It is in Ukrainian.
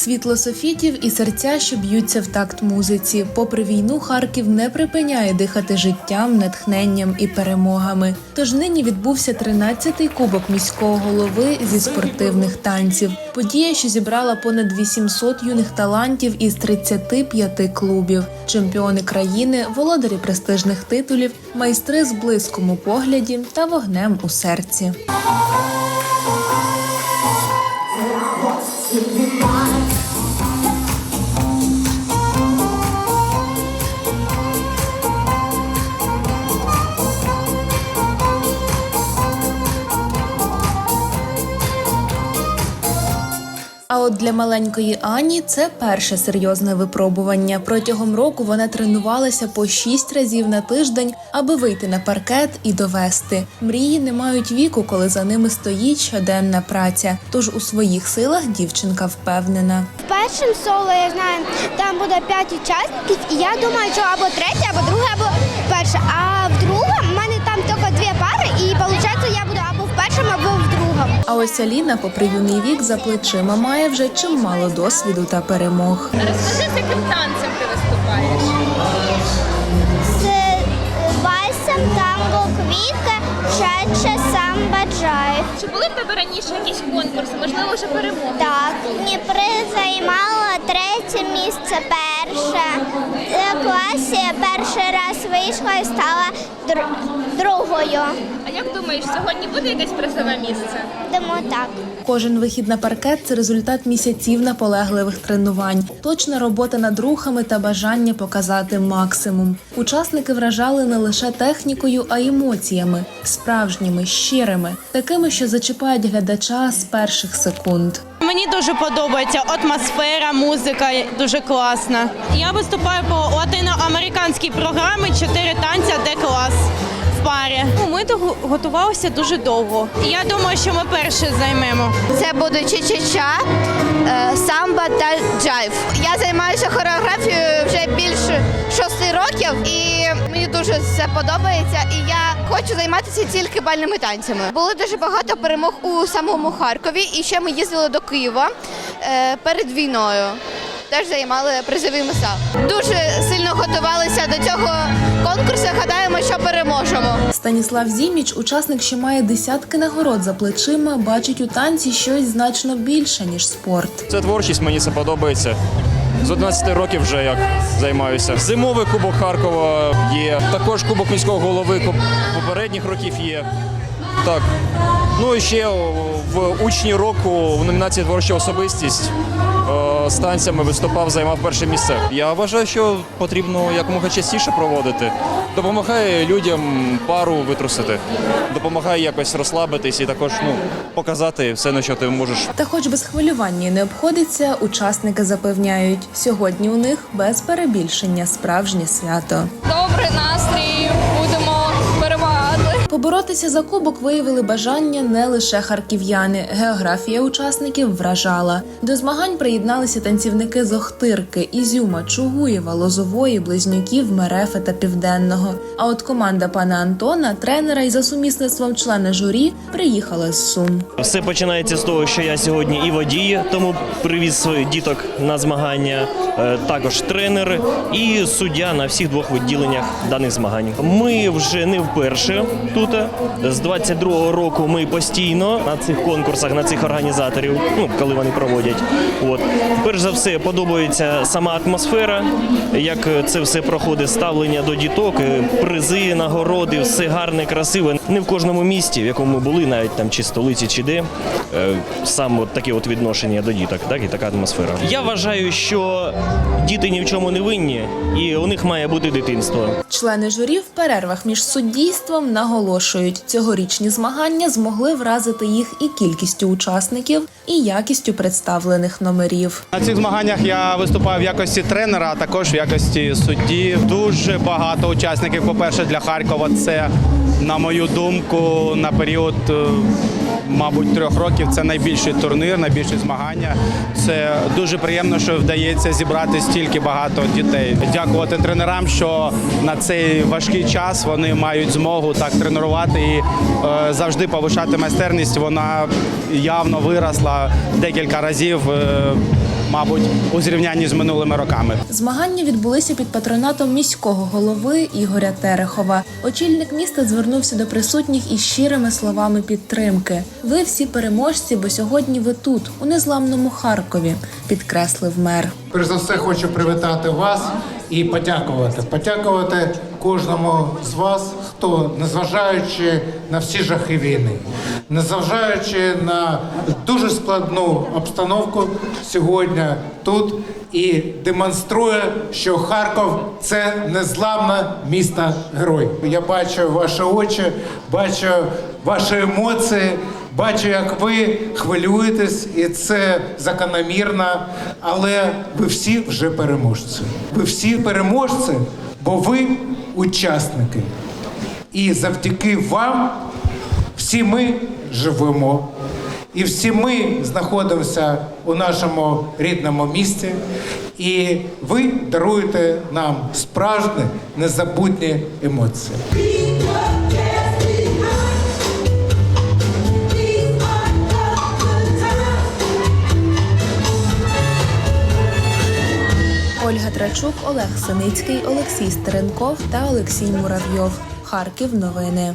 Світло софітів і серця, що б'ються в такт музиці. Попри війну, Харків не припиняє дихати життям, натхненням і перемогами. Тож нині відбувся 13-й кубок міського голови зі спортивних танців. Подія, що зібрала понад 800 юних талантів із 35 клубів, чемпіони країни, володарі престижних титулів, майстри з блиском у погляді та вогнем у серці. А от для маленької Ані це перше серйозне випробування. Протягом року вона тренувалася по шість разів на тиждень, аби вийти на паркет і довести. Мрії не мають віку, коли за ними стоїть щоденна праця. Тож у своїх силах дівчинка впевнена. В першому соло я знаю, там буде п'ять учасників, і я думаю, що або третє, або друге, або перше. А А ось Аліна, попри юний вік, за плечима має вже чимало досвіду та перемог. Розкажи, з яким танцем ти виступаєш? З е, вальсом, танго, квітка, чача, самба, джайв. Чи були в тебе раніше якісь конкурси, можливо, вже перемоги? Так, Дніпри займала третє місце перше. В класі перший раз вийшла і стала дру- другою. А як думаєш, сьогодні буде якесь призове місце? Тому так. Кожен вихід на паркет це результат місяців наполегливих тренувань, точна робота над рухами та бажання показати максимум. Учасники вражали не лише технікою, а й емоціями, справжніми, щирими, такими, що зачіпають глядача з перших секунд. Мені дуже подобається атмосфера, музика дуже класна. Я виступаю по латиноамериканській програмі «Чотири танця, де клас в парі. Ну, Ми готувалися дуже довго. Я думаю, що ми перші займемо. Це буде ча-ча-ча, е, самба та джайв. Я займаюся хореографією вже більше шести років, і дуже це подобається. І я хочу займатися тільки бальними танцями. Було дуже багато перемог у самому Харкові, і ще ми їздили до Києва е, перед війною. Теж займали призові місця. Дуже сильно готувалися до цього конкурсу. Гадаємо, що переможемо. Станіслав Зіміч, учасник, що має десятки нагород за плечима, бачить у танці щось значно більше ніж спорт. Це творчість, мені це подобається. З 11 років вже як займаюся. Зимовий кубок Харкова є. Також кубок міського голови попередніх років є. Так. Ну і ще в учні року в номінації Творча особистість е, з танцями виступав, займав перше місце. Я вважаю, що потрібно якомога частіше проводити. Допомагає людям пару витрусити, допомагає якось розслабитись і також ну, показати все, на що ти можеш Та, хоч без хвилювання не обходиться, учасники запевняють, сьогодні у них без перебільшення справжнє свято. Добрий настрій. Поборотися за кубок виявили бажання не лише харків'яни. Географія учасників вражала. До змагань приєдналися танцівники з Охтирки, Ізюма, Чугуєва, Лозової, Близнюків, Мерефи та Південного. А от команда пана Антона, тренера і за сумісництвом члена журі, приїхала з Сум. Все починається з того, що я сьогодні і водій, тому привіз своїх діток на змагання, е, також тренер і суддя на всіх двох відділеннях даних змагань. Ми вже не вперше тут. З 22-го року ми постійно на цих конкурсах, на цих організаторів, ну коли вони проводять. От перш за все подобається сама атмосфера, як це все проходить, ставлення до діток, е, призи, нагороди, все гарне, красиве. Не в кожному місті, в якому ми були, навіть там чи столиці, чи де, е, сам от таке от відношення до діток, так і така атмосфера. Я вважаю, що діти ні в чому не винні, і у них має бути дитинство. Члени журі в перервах між суддійством наголошують, цьогорічні змагання змогли вразити їх і кількістю учасників, і якістю представлених номерів. На цих змаганнях я виступав в якості тренера, а також в якості судді. Дуже багато учасників. По-перше, для Харкова це, на мою думку, на період, е, мабуть, трьох років це найбільший турнір, найбільші змагання. Це дуже приємно, що вдається зібрати стільки багато дітей. Дякувати тренерам, що на цей важкий час вони мають змогу так тренувати і е, завжди повишати майстерність. Вона явно виросла декілька разів. е, мабуть, у зрівнянні з минулими роками. Змагання відбулися під патронатом міського голови Ігоря Терехова. Очільник міста звернувся до присутніх із щирими словами підтримки. Ви всі переможці, бо сьогодні ви тут, у незламному Харкові, підкреслив мер. Перш за все хочу привітати вас і подякувати. Подякувати кожному з вас, хто, незважаючи на всі жахи війни, незважаючи на дуже складну обстановку сьогодні тут і демонструє, що Харків це незламне місто герой. Я бачу ваші очі, бачу ваші емоції. Бачу, як ви хвилюєтесь, і це закономірно, але ви всі вже переможці. Ви всі переможці, бо ви учасники. І завдяки вам всі ми живемо. І всі ми знаходимося у нашому рідному місті, і ви даруєте нам справжні незабутні емоції. Ольга Трачук, Олег Синицький, Олексій Стеренков та Олексій Муравйов. Харків. Новини.